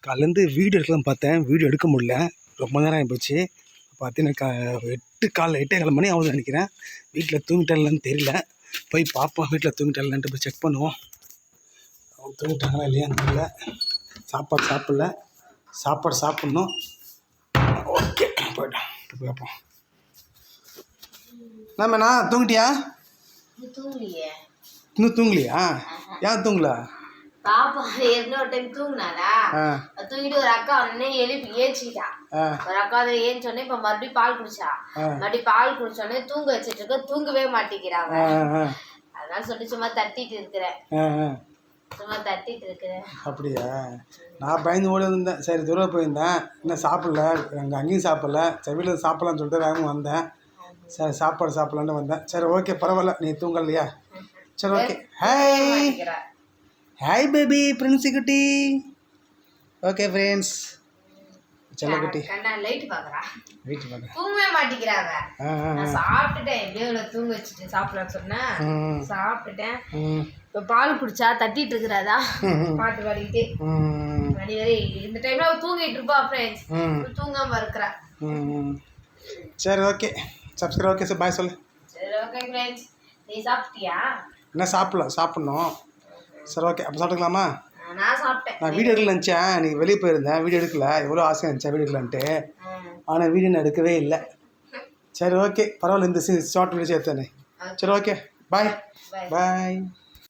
காலேருந்து video எடுக்கலாம் பார்த்தேன். Video எடுக்க முடியல. ரொம்ப நேரம் ஆகிப்போச்சு பார்த்தீங்கன்னா கா எட்டு கால் எட்டே கால் மணி ஆகுதுன்னு நினைக்கிறேன். வீட்டில் தூங்கிட்டாங்களான்னு தெரியல. போய் பார்ப்போம் வீட்டில் தூங்கிட்டாங்களான்ட்டு போய் செக் பண்ணுவோம். அவங்க தூங்கிட்டாங்களா இல்லையான்னு தெரியல. சாப்பாடு சாப்பிடல. சாப்பாடு சாப்பிட்ணும். ஓகே போய்ட்டோம். போய் பார்ப்போம். என்னம்மா தூங்கிட்டியா? இது தூங்கலையே. இன்னும் தூங்கலையா? ஏன் தூங்கல? பாப்பா ஏற்கனவே ஒரு டைம் தூங்கினாரா தூங்கிட்டு ஒரு அக்கா உடனே எழுப்பி ஏச்சிட்டா ஒரு அக்கா அதை ஏஞ்சோடனே இப்ப மறுபடியும் பால் குடிச்சா. மறுபடியும் பால் குடிச்சோடனே தூங்க வச்சிட்டு இருக்க தூங்கவே மாட்டேங்கிறாங்க அதனால சொல்லி சும்மா தட்டிட்டு இருக்கிறேன். சும்மா தட்டிட்டு இருக்கிறேன். அப்படியா? நான் பயந்து ஓடி வந்தேன் சரி தூரம் போயிருந்தேன். இன்னும் சாப்பிடல. அங்கே அங்கேயும் சாப்பிடல. சரி வீட்டில் சாப்பிட்லான்னு சொல்லிட்டு வேகமாக வந்தேன். சரி சாப்பாடு சாப்பிட்லான்னு வந்தேன். சரி ஓகே பரவாயில்ல. நீ தூங்கலையா? சரி ஓகே ஹாய் மாட்டேங்கிறா. ஹாய் பேபி பிரின்சி குட்டி ஓகே ஃப்ரெண்ட்ஸ் செல்லக்குட்டி கண்டா லைட் பாக்குறா பார்க்க தூங்கவே நான் சாப்பிட்டுட்டேன். எப்படியோ தூங்க வச்சுட்டு சாப்பிடலாம்னு சொன்னேன் சாப்பிட்டுட்டேன். இப்ப பால் குடிச்சா தட்டிட்டு இருக்கிறாதா? பாட்டு பாடிக்கிட்டே. மணி வரை இந்த டைம்ல அவ தூங்கிட்டு இருப்பா ஃப்ரெண்ட்ஸ் தூங்காம இருக்கிறா. சரி okay subscribe okay sir bye சொல்லு. சரி ஓகே ஃப்ரெண்ட்ஸ் நீ சாப்பிட்டியா? என்ன சாப்பிடல சாப்பிட்ணும். சரி ஓகே அப்போ சாப்பிட்டுக்கலாமா? நான் சாப்பிட்டேன். நான் வீடியோ எடுக்கல நினச்சேன். நீ வெளியே போயிருந்தேன் வீடியோ எடுக்கல. எவ்வளோ ஆசையாக இருந்துச்சா வீடியோ எடுக்கலான்ட்டு. ஆனால் வீடியோ நான் எடுக்கவே இல்லை. சரி ஓகே பரவாயில்ல இந்த ஷார்ட் வீடியோ சேர்த்தானே சரி ஓகே பாய். பாய்